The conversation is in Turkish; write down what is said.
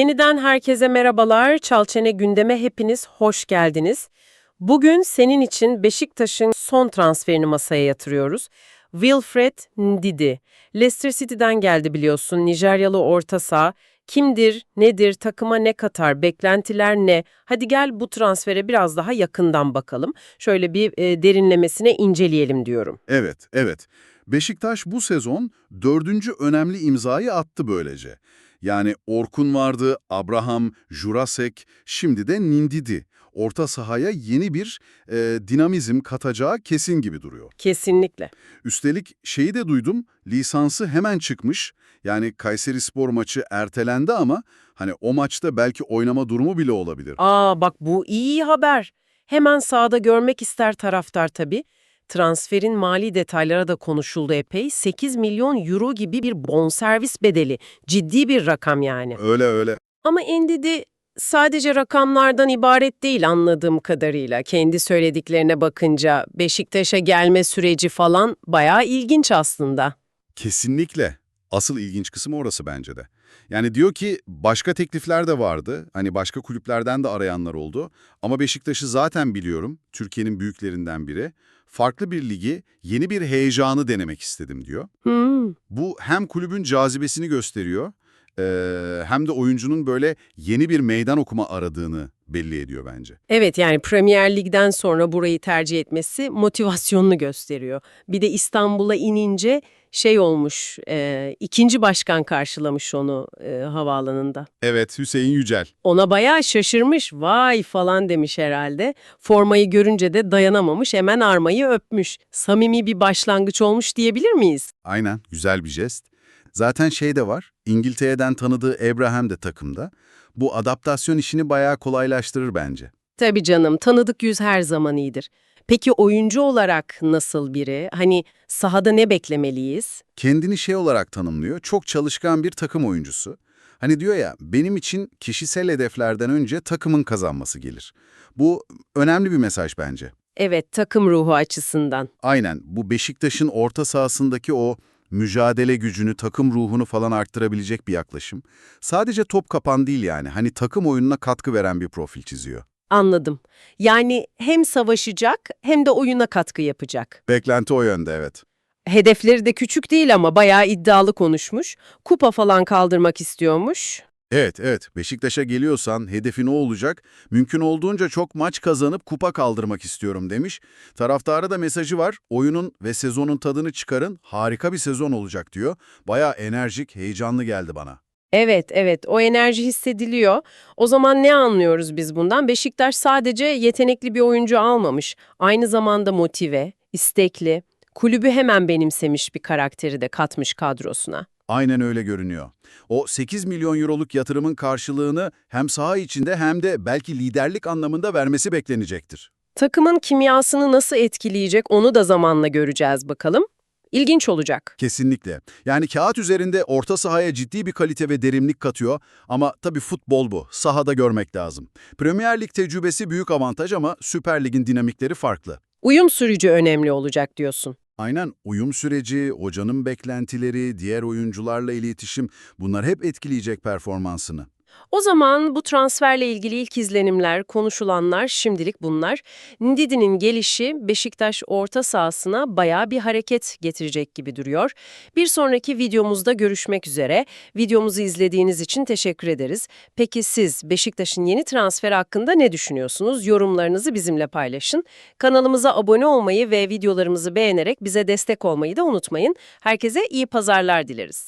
Yeniden herkese merhabalar. Çalçene gündeme hepiniz hoş geldiniz. Bugün senin için Beşiktaş'ın son transferini masaya yatırıyoruz. Wilfred Ndidi. Leicester City'den geldi biliyorsun. Nijeryalı orta saha. Kimdir, nedir, takıma ne katar, beklentiler ne? Hadi gel bu transfere biraz daha yakından bakalım. Şöyle bir e, derinlemesine inceleyelim diyorum. Evet, evet. Beşiktaş bu sezon dördüncü önemli imzayı attı böylece. Yani Orkun vardı, Abraham, Jurasek, şimdi de Nindidi. Orta sahaya yeni bir e, dinamizm katacağı kesin gibi duruyor. Kesinlikle. Üstelik şeyi de duydum, lisansı hemen çıkmış. Yani Kayseri Spor maçı ertelendi ama hani o maçta belki oynama durumu bile olabilir. Aa bak bu iyi haber. Hemen sahada görmek ister taraftar tabii. Transferin mali detaylara da konuşuldu epey. 8 milyon euro gibi bir bonservis bedeli. Ciddi bir rakam yani. Öyle öyle. Ama Endidi sadece rakamlardan ibaret değil anladığım kadarıyla. Kendi söylediklerine bakınca Beşiktaş'a gelme süreci falan bayağı ilginç aslında. Kesinlikle. Asıl ilginç kısmı orası bence de. Yani diyor ki başka teklifler de vardı. Hani başka kulüplerden de arayanlar oldu. Ama Beşiktaş'ı zaten biliyorum. Türkiye'nin büyüklerinden biri. Farklı bir ligi, yeni bir heyecanı denemek istedim diyor. Hmm. Bu hem kulübün cazibesini gösteriyor, eee, hem de oyuncunun böyle yeni bir meydan okuma aradığını belli ediyor bence. Evet yani Premier Lig'den sonra burayı tercih etmesi motivasyonunu gösteriyor. Bir de İstanbul'a inince şey olmuş, e, ikinci başkan karşılamış onu e, havaalanında. Evet, Hüseyin Yücel. Ona bayağı şaşırmış, vay falan demiş herhalde. Formayı görünce de dayanamamış, hemen armayı öpmüş. Samimi bir başlangıç olmuş diyebilir miyiz? Aynen, güzel bir jest. Zaten şey de var, İngiltere'den tanıdığı Abraham de takımda. Bu adaptasyon işini bayağı kolaylaştırır bence. Tabii canım, tanıdık yüz her zaman iyidir. Peki oyuncu olarak nasıl biri? Hani sahada ne beklemeliyiz? Kendini şey olarak tanımlıyor, çok çalışkan bir takım oyuncusu. Hani diyor ya, benim için kişisel hedeflerden önce takımın kazanması gelir. Bu önemli bir mesaj bence. Evet, takım ruhu açısından. Aynen, bu Beşiktaş'ın orta sahasındaki o mücadele gücünü, takım ruhunu falan arttırabilecek bir yaklaşım. Sadece top kapan değil yani, hani takım oyununa katkı veren bir profil çiziyor. Anladım. Yani hem savaşacak hem de oyuna katkı yapacak. Beklenti o yönde evet. Hedefleri de küçük değil ama bayağı iddialı konuşmuş. Kupa falan kaldırmak istiyormuş. Evet, evet. Beşiktaş'a geliyorsan hedefi ne olacak? Mümkün olduğunca çok maç kazanıp kupa kaldırmak istiyorum demiş. Taraftara da mesajı var. Oyunun ve sezonun tadını çıkarın. Harika bir sezon olacak diyor. Bayağı enerjik, heyecanlı geldi bana. Evet, evet. O enerji hissediliyor. O zaman ne anlıyoruz biz bundan? Beşiktaş sadece yetenekli bir oyuncu almamış. Aynı zamanda motive, istekli, kulübü hemen benimsemiş bir karakteri de katmış kadrosuna. Aynen öyle görünüyor. O 8 milyon euroluk yatırımın karşılığını hem saha içinde hem de belki liderlik anlamında vermesi beklenecektir. Takımın kimyasını nasıl etkileyecek onu da zamanla göreceğiz bakalım. İlginç olacak. Kesinlikle. Yani kağıt üzerinde orta sahaya ciddi bir kalite ve derinlik katıyor ama tabii futbol bu. Sahada görmek lazım. Premier Lig tecrübesi büyük avantaj ama Süper Lig'in dinamikleri farklı. Uyum sürücü önemli olacak diyorsun. Aynen uyum süreci, hocanın beklentileri, diğer oyuncularla iletişim bunlar hep etkileyecek performansını. O zaman bu transferle ilgili ilk izlenimler, konuşulanlar şimdilik bunlar. Ndidi'nin gelişi Beşiktaş orta sahasına bayağı bir hareket getirecek gibi duruyor. Bir sonraki videomuzda görüşmek üzere. Videomuzu izlediğiniz için teşekkür ederiz. Peki siz Beşiktaş'ın yeni transferi hakkında ne düşünüyorsunuz? Yorumlarınızı bizimle paylaşın. Kanalımıza abone olmayı ve videolarımızı beğenerek bize destek olmayı da unutmayın. Herkese iyi pazarlar dileriz.